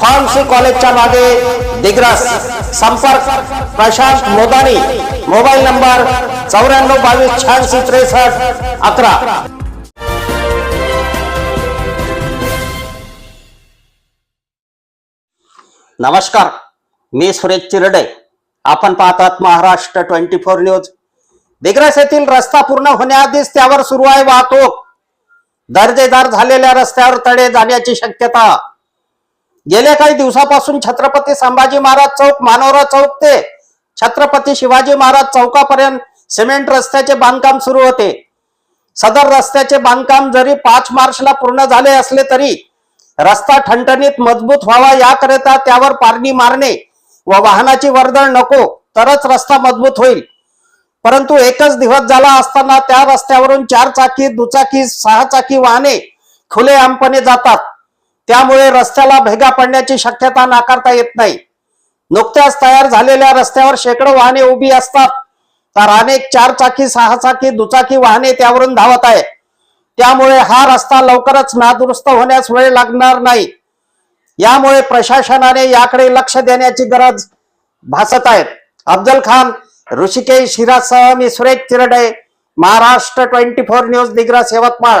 Pharmacy कॉलेजच्या मागे दिग्रस संपर्क प्रशांत मोदानी मोबाईल नंबर चौऱ्याण्णव बावीस शहाऐंशी त्रेसष्ट अकरा. नमस्कार मी सुरेश चिरडे. आपण पाहतात Maharashtra twenty four news. Digras येथील रस्ता पूर्ण होण्याआधीच त्यावर सुरू आहे वाहतूक. दर्जेदार झालेल्या रस्त्यावर तडे जाण्याची शक्यता. गेल्या काही दिवसापासून छत्रपती संभाजी महाराज चौक मानोरा चौक ते छत्रपती शिवाजी महाराज चौकापर्यंत सिमेंट रस्त्याचे बांधकाम सुरू होते. सदर रस्त्याचे बांधकाम जरी पाच मार्चला पूर्ण झाले असले तरी रस्ता ठणठणीत मजबूत व्हावा याकरिता त्यावर पारणी मारणे व वाहनाची वर्दळ नको तरच रस्ता मजबूत होईल. परंतु एकच दिवस झाला असताना त्या रस्त्यावरून चार चाकी दुचाकी सहा चाकी वाहने खुलेआमपणे जातात. त्यामुळे रस्त्याला भेगा पडण्याची शक्यता नाकारता येत नाही. नुकत्याच तयार झालेल्या रस्त्यावर शेकडो वाहने उभी असतात. तर अनेक चार चाकी सहा चाकी दुचाकी वाहने त्यावरून धावत आहे त्यामुळे हा रस्ता लवकरच नादुरुस्त होण्यास वेळ लागणार नाही. यामुळे प्रशासनाने याकडे लक्ष देण्याची गरज भासत आहे. अफजल खान ऋषिकेश हिरासह मी Suresh Tirde Maharashtra twenty four news Digras Yavatmal.